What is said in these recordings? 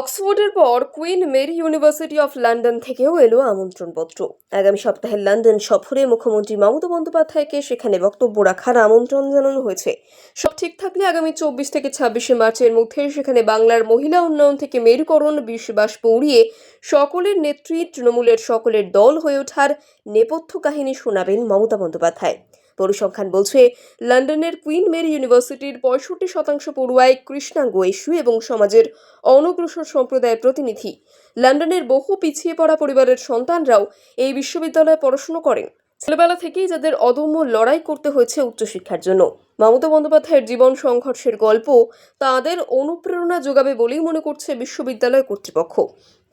অক্সফোর্ডের পর Queen Mary University of London থেকেও এলো আমন্ত্রণপত্র। আগামী সপ্তাহে লন্ডন সফরে মুখ্যমন্ত্রী মমতা বন্দ্যোপাধ্যায়কে সেখানে বক্তব্য রাখার আমন্ত্রণ জানানো হয়েছে। সব ঠিক থাকলে আগামী চব্বিশ থেকে ছাব্বিশে মার্চের মধ্যে সেখানে বাংলার মহিলা উন্নয়ন থেকে মেরুকরণ বিশ্বাস পৌঁড়িয়ে সকলের নেত্রী, তৃণমূলের সকলের দল হয়ে ওঠার নেপথ্য কাহিনী শোনাবেন মমতা বন্দ্যোপাধ্যায়। পরিসংখ্যান বলছে, লন্ডনের কুইন মেরি ইউনিভার্সিটির পঁয়ষট্টি শতাংশ পড়ুয়ায় কৃষ্ণাঙ্গ ইস্যু এবং সমাজের অনগ্রসর সম্প্রদায়ের প্রতিনিধি। লন্ডনের বহু পিছিয়ে পড়া পরিবারের সন্তানরাও এই বিশ্ববিদ্যালয়ে পড়াশুনো করেন। ছেলেবেলা থেকেই যাদের অদম্য লড়াই করতে হয়েছে উচ্চশিক্ষার জন্য। মমতা বন্দ্যোপাধ্যায়ের জীবন সংঘর্ষের গল্প তাদের অনুপ্রেরণা যোগাবে বলেই মনে করছে বিশ্ববিদ্যালয় কর্তৃপক্ষ।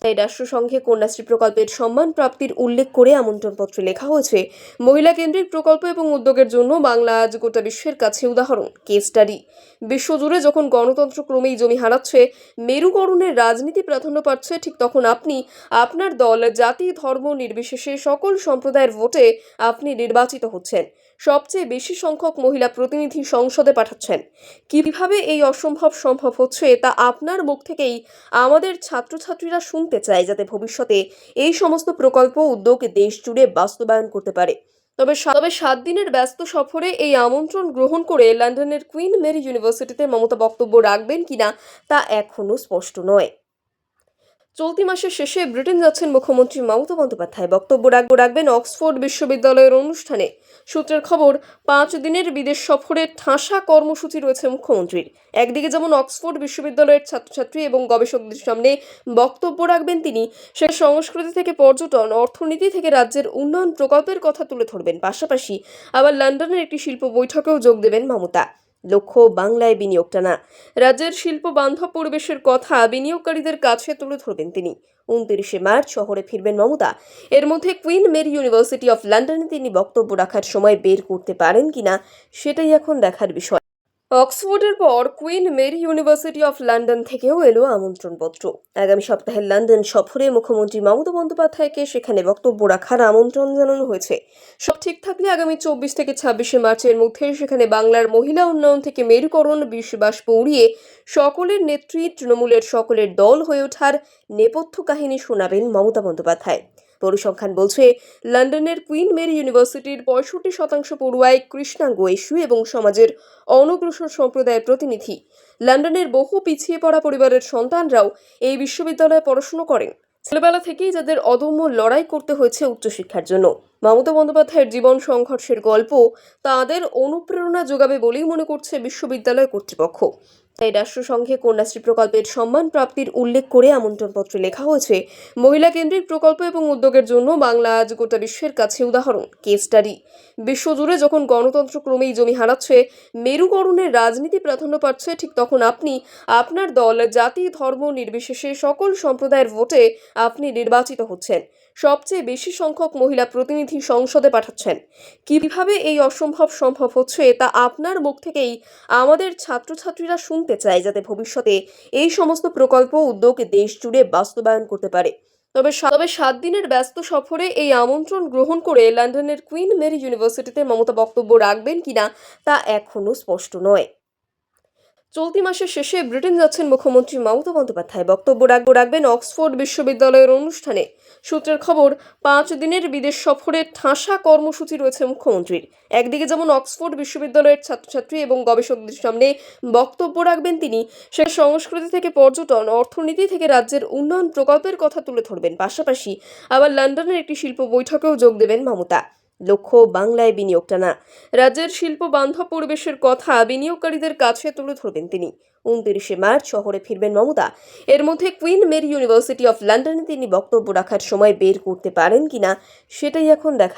তাই রাষ্ট্রসংঘে কন্যাশ্রী প্রকল্পের সম্মান প্রাপ্তির উল্লেখ করে আমন্ত্রণপত্রে লেখা হয়েছে। মহিলা কেন্দ্রিক প্রকল্প এবং উদ্যোগের জন্য বাংলা আজ গোটা বিশ্বের কাছে উদাহরণ কেস স্টাডি বিশ্বজুড়ে যখন গণতন্ত্র ক্রমেই জমি হারাচ্ছে, মেরুকরণের রাজনীতি প্রাধান্য পাচ্ছে, ঠিক তখন আপনি, আপনার দল, জাতি, ধর্ম নির্বিশেষে সকল সম্প্রদায়ের ভোটে আপনি নির্বাচিত হচ্ছেন। সবচেয়ে বেশি সংখ্যক মহিলা প্রতিনিধি সংসদে পাঠাচ্ছেন। কীভাবে এই অসম্ভব সম্ভব হচ্ছে তা আপনার মুখ থেকেই আমাদের ছাত্রছাত্রীরা শুনতে চায় যাতে ভবিষ্যতে এই সমস্ত প্রকল্প উদ্যোগ দেশ জুড়ে বাস্তবায়ন করতে পারে। তবে তবে সাত দিনের ব্যস্ত সফরে এই আমন্ত্রণ গ্রহণ করে লন্ডনের কুইন মেরি ইউনিভার্সিটিতে মমতা বক্তব্য রাখবেন কিনা তা এখনও স্পষ্ট নয়। চলতি মাসের শেষে ব্রিটেন যাচ্ছেন মুখ্যমন্ত্রী মমতা বন্দ্যোপাধ্যায়। বক্তব্য রাখব রাখবেন অক্সফোর্ড বিশ্ববিদ্যালয়ের অনুষ্ঠানে। সূত্রের খবর, পাঁচ দিনের বিদেশ সফরে ঠাসা কর্মসূচি রয়েছে মুখ্যমন্ত্রীর। একদিকে যেমন অক্সফোর্ড বিশ্ববিদ্যালয়ের ছাত্রছাত্রী এবং গবেষকদের সামনে বক্তব্য রাখবেন তিনি, সে সংস্কৃতি থেকে পর্যটন, অর্থনীতি থেকে রাজ্যের উন্নয়ন প্রকল্পের কথা তুলে ধরবেন। পাশাপাশি আবার লন্ডনের একটি শিল্প বৈঠকেও যোগ দেবেন মমতা। লক্ষ্য বাংলায় বিনিয়োগ টানা। রাজ্যের শিল্প বান্ধব পরিবেশের কথা বিনিয়োগকারীদের কাছে তুলে ধরবেন তিনি। উনত্রিশে মার্চ শহরে ফিরবেন মমতা। এর মধ্যে কুইন মেরি ইউনিভার্সিটি অফ লন্ডনে তিনি বক্তব্য রাখার সময় বের করতে পারেন কিনা, সেটাই এখন দেখার বিষয়। অক্সফোর্ডের পর Queen Mary University of London থেকেও এলো আমন্ত্রণপত্র। আগামী সপ্তাহে লন্ডন সফরে মুখ্যমন্ত্রী মমতা বন্দ্যোপাধ্যায়কে সেখানে বক্তব্য রাখার আমন্ত্রণ জানানো হয়েছে। সব ঠিক থাকলে আগামী চব্বিশ থেকে ছাব্বিশে মার্চের মধ্যে সেখানে বাংলার মহিলা উন্নয়ন থেকে মেরুকরণ বিশ্বাস পৌড়িয়ে সকলের নেত্রী, তৃণমূলের সকলের দল হয়ে ওঠার নেপথ্য কাহিনী শোনাবেন মমতা বন্দ্যোপাধ্যায়। পরিসংখ্যান বলছে, লন্ডনের কুইন মেরি ইউনিভার্সিটির পঁয়ষট্টি শতাংশ পড়ুয়ায় কৃষ্ণাঙ্গ ইস্যু এবং সমাজের অনগ্রসর সম্প্রদায়ের প্রতিনিধি। লন্ডনের বহু পিছিয়ে পড়া পরিবারের সন্তানরাও এই বিশ্ববিদ্যালয়ে পড়াশুনো করেন। ছেলেবেলা থেকেই যাদের অদম্য লড়াই করতে হয়েছে উচ্চশিক্ষার জন্য। মমতা বন্দ্যোপাধ্যায়ের জীবন সংঘর্ষের গল্প তাদের অনুপ্রেরণা যোগাবে বলেই মনে করছে বিশ্ববিদ্যালয় কর্তৃপক্ষ। তাই রাষ্ট্রসংঘে কন্যাশ্রী প্রকল্পের সম্মান প্রাপ্তির উল্লেখ করে আমন্ত্রণপত্রে লেখা হয়েছে, মহিলা কেন্দ্রিক প্রকল্প এবং উদ্যোগের জন্য বাংলা আজ গোটা বিশ্বের কাছে উদাহরণ কেস স্টাডি বিশ্বজুড়ে যখন গণতন্ত্র ক্রমেই জমি হারাচ্ছে, মেরুকরণের রাজনীতি প্রাধান্য পাচ্ছে, ঠিক তখন আপনি, আপনার দল, জাতি, ধর্ম নির্বিশেষে সকল সম্প্রদায়ের ভোটে আপনি নির্বাচিত হচ্ছেন। সবচেয়ে বেশি সংখ্যক মহিলা প্রতিনিধি সংসদে পাঠাচ্ছেন। কীভাবে এই অসম্ভব সম্ভব হচ্ছে তা আপনার মুখ থেকেই আমাদের ছাত্রছাত্রীরা শুনতে চায় যাতে ভবিষ্যতে এই সমস্ত প্রকল্প উদ্যোগ দেশ জুড়ে বাস্তবায়ন করতে পারে। তবে তবে সাত দিনের ব্যস্ত সফরে এই আমন্ত্রণ গ্রহণ করে লন্ডনের কুইন মেরি ইউনিভার্সিটিতে মমতা বক্তব্য রাখবেন কিনা তা এখনও স্পষ্ট নয়। চলতি মাসের শেষে ব্রিটেন যাচ্ছেন মুখ্যমন্ত্রী মমতা বন্দ্যোপাধ্যায়। বক্তব্য রাখব রাখবেন অক্সফোর্ড বিশ্ববিদ্যালয়ের অনুষ্ঠানে। সূত্রের খবর, পাঁচ দিনের বিদেশ সফরে ঠাসা কর্মসূচি রয়েছে মুখ্যমন্ত্রীর। একদিকে যেমন অক্সফোর্ড বিশ্ববিদ্যালয়ের ছাত্রছাত্রী এবং গবেষকদের সামনে বক্তব্য রাখবেন তিনি, সে সংস্কৃতি থেকে পর্যটন, অর্থনীতি থেকে রাজ্যের উন্নয়ন প্রকল্পের কথা তুলে ধরবেন। পাশাপাশি আবার লন্ডনের একটি শিল্প বৈঠকেও যোগ দেবেন মমতা। লক্ষ্য বাংলায় বিনিয়োগ টানা। রাজ্যের শিল্প বান্ধব পরিবেশের কথা বিনিয়োগকারীদের কাছে তুলে ধরবেন তিনি। উনত্রিশে মার্চ শহরে ফিরবেন মমতা। এর মধ্যে কুইন মেরি ইউনিভার্সিটি অফ লন্ডনে তিনি বক্তব্য রাখার সময় বের করতে পারেন কিনা, সেটাই এখন দেখা